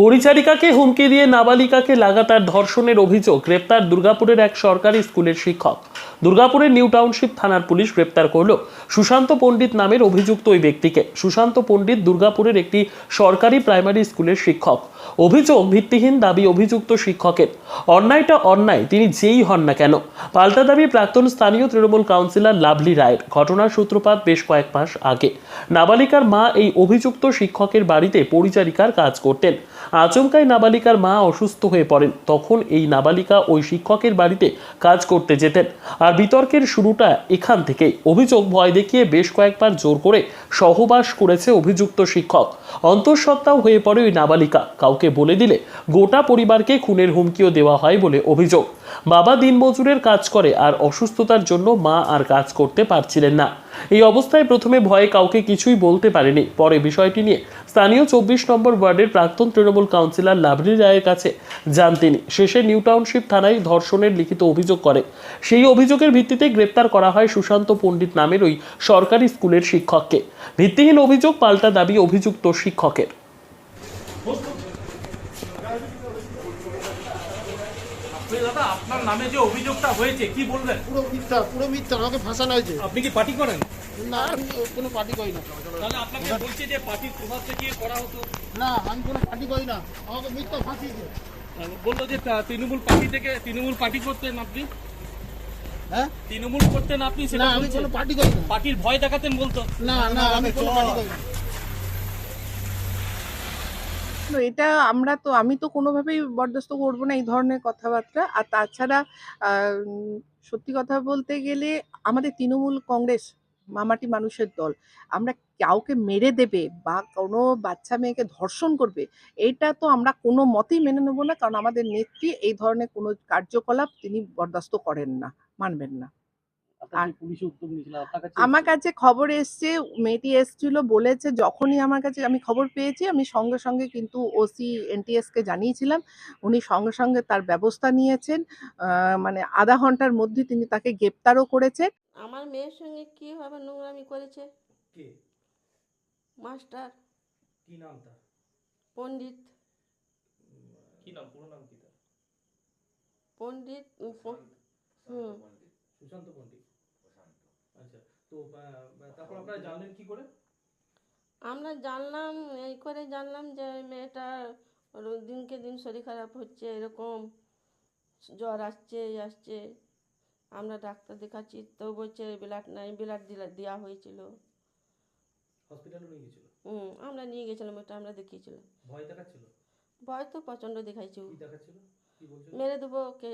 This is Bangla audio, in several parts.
পরিচারিকাকে হুমকি দিয়ে নাবালিকাকে লাগাতার ধর্ষণের অভিযোগ, গ্রেপ্তার দুর্গাপুরের এক সরকারি স্কুলের শিক্ষক। দুর্গাপুরের নিউ টাউনশিপ থানার পুলিশ গ্রেপ্তার করল। সুশান্ত পণ্ডিত নামের অভিযুক্ত ওই ব্যক্তিকে। সুশান্ত পণ্ডিত দুর্গাপুরের একটি সরকারি প্রাইমারি স্কুলের শিক্ষক। অভিযোগ ভিত্তিহীন দাবি অভিযুক্ত শিক্ষকের। অন্যায়টা অন্যায়, তিনি যেই হন না কেন? পাল্টা দাবি প্রাক্তন স্থানীয় তৃণমূল কাউন্সিলর লাভলি রায়ের। ঘটনার সূত্রপাত বেশ কয়েক মাস আগে। নাবালিকার মা এই অভিযুক্ত শিক্ষকের বাড়িতে পরিচারিকার কাজ করতেন। আচমকাই নাবালিকার মা অসুস্থ হয়ে পড়েন। তখন এই নাবালিকা ওই শিক্ষকের বাড়িতে কাজ করতে যেতেন। আর বিতর্কের শুরুটা এখান থেকেই। অভিযোগ ভয় দেখিয়ে বেশ কয়েকবার জোর করে সহবাস করেছে অভিযুক্ত শিক্ষক। অন্তঃসত্ত্বাও হয়ে পড়ে ওই নাবালিকা। কাউকে বলে দিলে গোটা পরিবারকে খুনের হুমকিও দেওয়া হয় বলে অভিযোগ। বাবা দিনমজুরের কাজ করে আর অসুস্থতার জন্য মা আর কাজ করতে পারছিলেন না। এই অবস্থায় প্রথমে ভয়ে কাউকে কিছুই বলতে পারেনি। পরে বিষয়টি নিয়ে স্থানীয় চব্বিশ নম্বর ওয়ার্ডের প্রাক্তন তৃণমূল কাউন্সিলর লাভরি রায়ের কাছে যান তিনি। শেষে নিউ টাউনশিপ থানায় ধর্ষণের লিখিত অভিযোগ করে। সেই অভিযোগের ভিত্তিতে গ্রেপ্তার করা হয় সুশান্ত পণ্ডিত নামের ওই সরকারি স্কুলের শিক্ষককে। ভিত্তিহীন অভিযোগ পাল্টা দাবি অভিযুক্ত শিক্ষকের আপনি দাদা আপনার নামে যে অভিযোগটা হয়েছে কি বলবেন? পুরো মিথ্যা পুরো মিথ্যা আমাকে ফাঁসানো হয়েছে। আপনি কি পার্টি করেন? না আমি কোনো পার্টি করি না। তাহলে আপনাকে বলছে যে পার্টির প্রভাব থেকে করা হতো। না আমি কোনো পার্টি করি না। আমাকে মিথ্যা ফাঁসিয়েছে। বলল যে তৃণমূল পার্টি থেকে তৃণমূল পার্টি করতেন আপনি? হ্যাঁ? তৃণমূল করতেন আপনি সেটা আমি কোনো পার্টি করি না। পার্টির ভয় দেখাতেন বলতো। না না আমি কোনো পার্টি করি না। তো এটা আমরা তো, আমি তো কোনোভাবেই বরদাস্ত করব না এই ধরনের কথাবার্তা। আর তাছাড়া সত্যি কথা বলতে গেলে আমাদের তৃণমূল কংগ্রেস মামাটি মানুষের দল, আমরা কাউকে মেরে দেবে বা কোনো বাচ্চা মেয়েকে ধর্ষণ করবে, এটা তো আমরা কোনো মতেই মেনে নেব না। কারণ আমাদের নেত্রী এই ধরনের কোনো কার্যকলাপ তিনি বরদাস্ত করেন না, মানবেন না। আমার কাছে খবর এসছে মেয়েটি এসছিল বলেছে যখনই আমার কাছে আমি খবর পেয়েছি আমি সঙ্গে সঙ্গে কিন্তু ওসি এনটিএস কে জানিয়েছিলাম। উনি সঙ্গে সঙ্গে তার ব্যবস্থা নিয়েছেন। মানে আধা ঘণ্টার মধ্যে তিনি তাকে গ্রেপ্তারও করেছেন। আমার মেয়ের সঙ্গে কীভাবে নোংরামি করেছে? কে? মাস্টার। কি নাম তার? পণ্ডিত। কি নাম? পুরো নাম কি তার? পণ্ডিত। হুম। সুশান্ত পণ্ডিত। আচ্ছা তো তারপর আপনারা জানলেন কি করে? আমরা জানলাম এই করে জানলাম যে মেয়েটার দিনকে দিন শরীর খারাপ হচ্ছে এরকম জ্বর আসছে এই আসছে। আমরা ডাক্তার দেখাচ্ছি তো বলছে ব্লাড নাই ব্লাড দিলা দেওয়া হয়েছিল। হসপিটালে নিয়ে গেছিল? হুম আমরা নিয়ে গেছিলাম ওটা আমরা দেখিয়েছিলাম। ভয় দেখাচ্ছিল? ভয় তো প্রচণ্ড দেখাইছি কি দেখাচ্ছিল? কি বলছিল? মেরে দেবো কে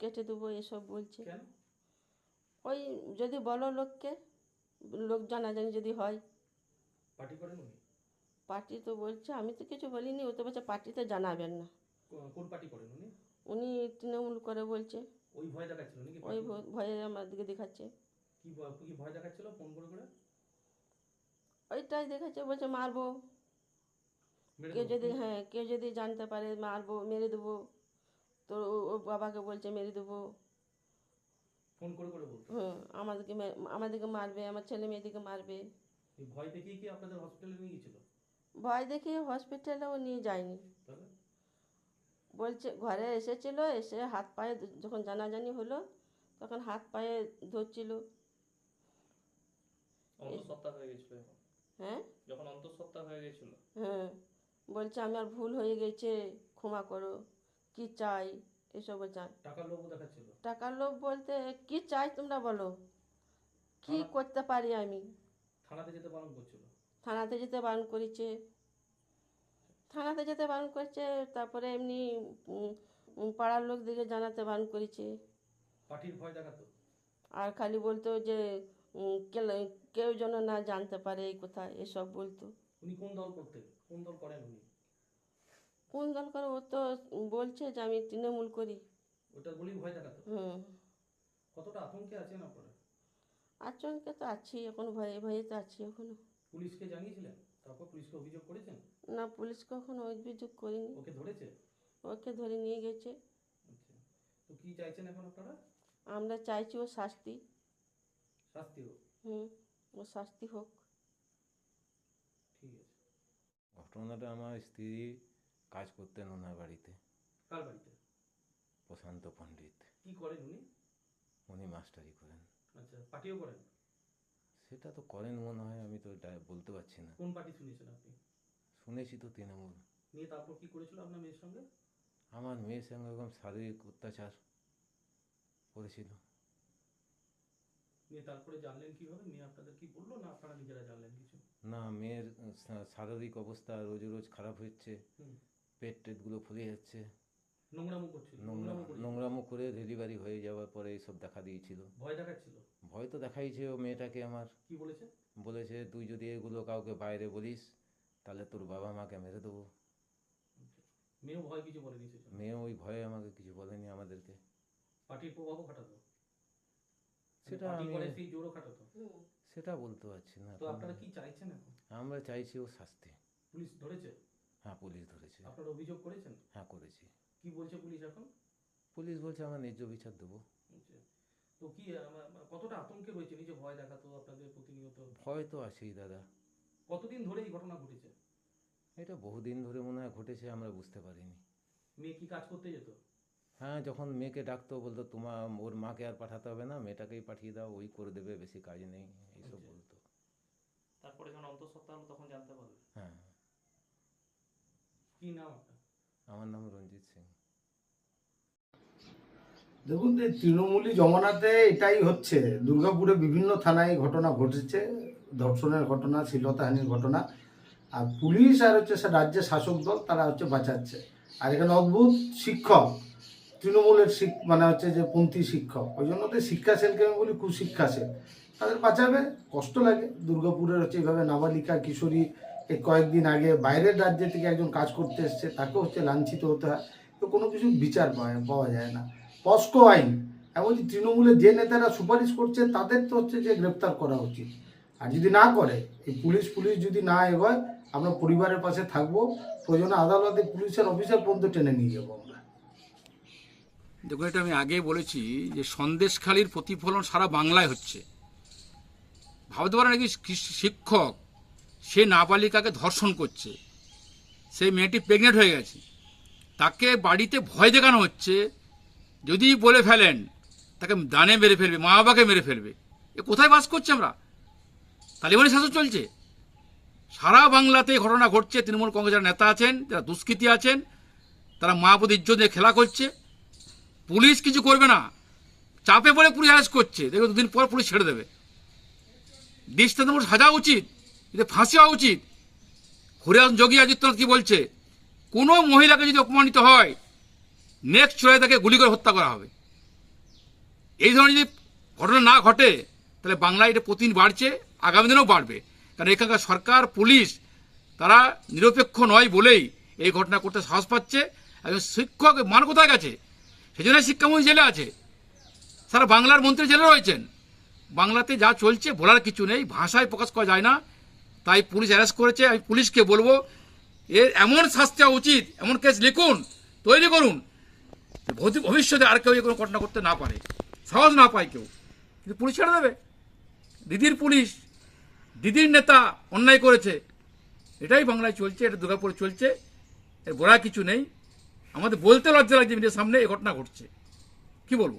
কেটে দেবো এসব বলছে। কেন? ওই যদি বলো লোককে লোক জানাজানি যদি হয়। পার্টি করেন উনি? পার্টি তো বলছে আমি তো কিছু বলিনি ও তো বলছে পার্টিতে জানাবেন না। কোন পার্টি করেন উনি? উনি তৃণমূল করে বলছে। ওই ভয় দেখাচ্ছিল নাকি ওই ভয়ে আমার দিকে দেখাচ্ছে। কি কি ভয় দেখাচ্ছিল ফোন করে করে? ওইটাই দেখাচ্ছে বলছে মারবো। মেরে কেউ যদি হ্যাঁ কেউ যদি জানতে পারে মারবো মেরে দেবো তো ও বাবাকে বলছে মেরে দেবো। ফোন করে করে বলতো। হুম আমাদেরকে আমাদেরকে মারবে আমার ছেলে মেয়েদেরকে মারবে। ভয় দেখিয়ে কি আপনাদের হসপিটালে নিয়ে গেছিল? ভয় দেখে হসপিটালেও নিয়ে যায়নি। বলছে ঘরে এসেছিল এসে হাত পায়ে যখন জানাজানি হলো তখন হাত পায়ে ধরছিল। অন্তঃসত্ত্বা হয়ে গেছিল হ্যাঁ? যখন অন্তঃসত্ত্বা হয়ে গেছিল? হ্যাঁ। বলছে আমার ভুল হয়ে গেছে ক্ষমা করো। কি চাই? এসব বলছে টাকার লোভও দেখাচ্ছিল। টাকার লোভ বলতে কি চাই তোমরা বলো? কি করতে পারি আমি? থানাতে যেতে বারণ করছিল। থানাতে যেতে বারণ করেছে। থানাতে যেতে বারণ করেছে তারপরে এমনি পাড়ার লোকদেরকে জানাতে বারণ করেছে। পার্টির ভয় দেখাতো। আর খালি বলতো যে কেউ যেন না জানতে পারে এই কথা এসব বলতো। উনি কোন দল করতেন? কোন দল করেন উনি? কোন দল করে ও তো বলছে যে আমি তৃণমূল করি। ওটা বলেই ভয় দেখাতো? হুম। কতটা আতঙ্কে আছেন আপনারা? আচমকে তো আছি এখন ভয়ে ভয়ে তো আছি এখনও। পুলিশকে জানিয়েছিলেন? তারপর পুলিশকে অভিযোগ করেছেন? না পুলিশ কখনো অভিযোগ করিনি। ওকে ধরেছে? ওকে ধরে নিয়ে গেছে। আচ্ছা। তো কি চাইছেন এখন আপনারা? আমরা চাইছি ও শাস্তি। শাস্তি হোক। হুম ও শাস্তি হোক। ঠিক আছে। ঘটনাটা আমার স্ত্রী কাজ করতেন ওনার বাড়িতে। কার বাড়িতে? প্রশান্ত পণ্ডিত। কি করেন উনি? উনি মাস্টারি করেন। আচ্ছা পার্টিও করেন? সেটা তো করেন মনে হয় আমি তো বলতে পারছি না। কোন পার্টি শুনেছেন আপনি? শুনেছি তো তৃণমূল। নিয়ে তারপর কি করেছিল আপনার মেয়ের সঙ্গে? আমার মেয়ের সঙ্গে এরকম শারীরিক অত্যাচার করেছিল। নিয়ে তারপরে জানলেন কীভাবে? মেয়ে আপনাদের কি বলল না আপনারা নিজেরা জানলেন কিছু? না মেয়ের শারীরিক অবস্থা রোজ রোজ খারাপ হচ্ছে। হুম। পেট টেটগুলো ফুলে যাচ্ছে। নোংরামো করছিল। নোংরা নোংরামো করে ডেলিভারি হয়ে যাওয়ার পরে এইসব দেখা দিয়েছিল। ভয় দেখাচ্ছিল? ভয় তো দেখাইছে ও মেয়েটাকে আমার। কি বলেছে? বলেছে তুই যদি এগুলো কাউকে বাইরে বলিস তাহলে তোর বাবা মাকে মেরে দেবো। মেয়েও ভয় কিছু বলেনি সেটা মেয়ে ওই ভয়ে আমাকে কিছু বলেনি আমাদেরকে। পার্টির প্রভাবও খাটাতো? সেটা পার্টি আমি করে সেই জোরও খাটাতো? সেটা বলতে পারছি না। তো আপনারা কি চাইছেন এখন? আমরা চাইছি ও শাস্তি। পুলিশ ধরেছে? হ্যাঁ পুলিশ ধরেছে। আপনারা অভিযোগ করেছেন? হ্যাঁ করেছি। কি বলছে পুলিশ এখন? পুলিশ বলছে আমরা ন্যায্য বিচার দেবো। আচ্ছা। তো কি কতটা আতঙ্কে রয়েছে নিজে ভয় দেখাতো আপনাদের প্রতিনিয়ত? ভয় তো আছেই দাদা। কতদিন ধরে এই ঘটনা ঘটেছে? এটা বহুদিন ধরে মনে হয় ঘটেছে আমরা বুঝতে পারিনি। মেয়ে কি কাজ করতে যেত? হ্যাঁ যখন মেয়েকে ডাকতো বলতো তোমার ওর মাকে আর পাঠাতে হবে না মেয়েটাকেই পাঠিয়ে দাও ওই করে দেবে বেশি কাজ নেই। এইসব আচ্ছা। বলতো। তারপরে যখন অন্তঃসত্ত্বা হলো তখন জানতে পারল হ্যাঁ। কি নাম আপনার? আমার নাম রঞ্জিত সিং। দেখুন যে তৃণমূলী জমানাতে এটাই হচ্ছে। দুর্গাপুরে বিভিন্ন থানায় ঘটনা ঘটেছে। ধর্ষণের ঘটনা শ্লীলতাহানির ঘটনা। আর পুলিশ আর হচ্ছে সে রাজ্যের শাসক দল তারা হচ্ছে বাঁচাচ্ছে। আর এখানে অদ্ভুত শিক্ষক তৃণমূলের শিক মানে হচ্ছে যে পন্থী শিক্ষক। ওই জন্য তো শিক্ষা সেলকে আমি বলি কুশিক্ষা সেল। তাদের বাঁচাবে কষ্ট লাগে। দুর্গাপুরের হচ্ছে এইভাবে নাবালিকা কিশোরী এই কয়েকদিন আগে বাইরের রাজ্য থেকে একজন কাজ করতে এসছে, তাকেও হচ্ছে লাঞ্ছিত হতে হয়। তো কোনো কিছু বিচার পাওয়া পাওয়া যায় না। পস্কো আইন, এমনকি তৃণমূলের যে নেতারা সুপারিশ করছে, তাদের তো হচ্ছে যে গ্রেপ্তার করা উচিত। আর যদি না করে, এই পুলিশ পুলিশ যদি না এগোয়, আমরা পরিবারের পাশে থাকব, প্রয়োজনে আদালতে পুলিশের অফিসার পর্যন্ত টেনে নিয়ে যাব আমরা। দেখুন, এটা আমি আগেই বলেছি যে সন্দেশখালির প্রতিফলন সারা বাংলায় হচ্ছে। ভাবতে পারেন নাকি কৃষি- শিক্ষক সে নাবালিকাকে ধর্ষণ করছে। সেই মেয়েটি প্রেগনেন্ট হয়ে গেছে। তাকে বাড়িতে ভয় দেখানো হচ্ছে। যদি বলে ফেলেন, তাকে দানে মেরে ফেলবে মা বাবাকে মেরে ফেলবে। এ কোথায় বাস করছে আমরা? তালিবানি শাসন চলছে। সারা বাংলাতে ঘটনা ঘটছে। তৃণমূল কংগ্রেসের নেতা আছেন, যারা দুষ্কৃতী আছেন, তারা মা বোধ ইজ্জত নিয়ে খেলা করছে। পুলিশ কিছু করবে না। চাপে পড়ে পুলিশ অ্যারেস্ট করছে। দেখবে দুদিন পর পুলিশ ছেড়ে দেবে। দৃষ্টান্তমূলক সাজা উচিত। এতে ফাঁসি হওয়া উচিত হরিয়ান যোগী আদিত্যনাথ কি বলছে কোনো মহিলাকে যদি অপমানিত হয় নেক্সট চলে তাকে গুলি করে হত্যা করা হবে এই ধরনের যদি ঘটনা না ঘটে তাহলে বাংলায় এটা প্রতিদিন বাড়ছে আগামী দিনেও বাড়বে কারণ এখানকার সরকার পুলিশ তারা নিরপেক্ষ নয় বলেই এই ঘটনা করতে সাহস পাচ্ছে একজন শিক্ষক মান কোথায় গেছে সেই জন্য শিক্ষামন্ত্রী জেলে আছে সারা বাংলার মন্ত্রী জেলে রয়েছেন বাংলাতে যা চলছে বলার কিছু নেই ভাষায় প্রকাশ করা যায় না তাই পুলিশ অ্যারেস্ট করেছে, আমি পুলিশকে বলব, এর এমন শাস্তি উচিত, এমন কেস লিখুন, তৈরি করুন ভবিষ্যতে আর কেউ কোনো ঘটনা করতে না পারে, সাহস না পায় কেউ। কিন্তু পুলিশ ছেড়ে দেবে। দিদির পুলিশ, দিদির নেতা অন্যায় করেছে। এটাই বাংলায় চলছে, এটা দুর্গাপুরে চলছে, এর বলার কিছু নেই। আমাদের বলতে লজ্জা লাগছে, মিডিয়ার সামনে এই ঘটনা ঘটছে। কি বলব?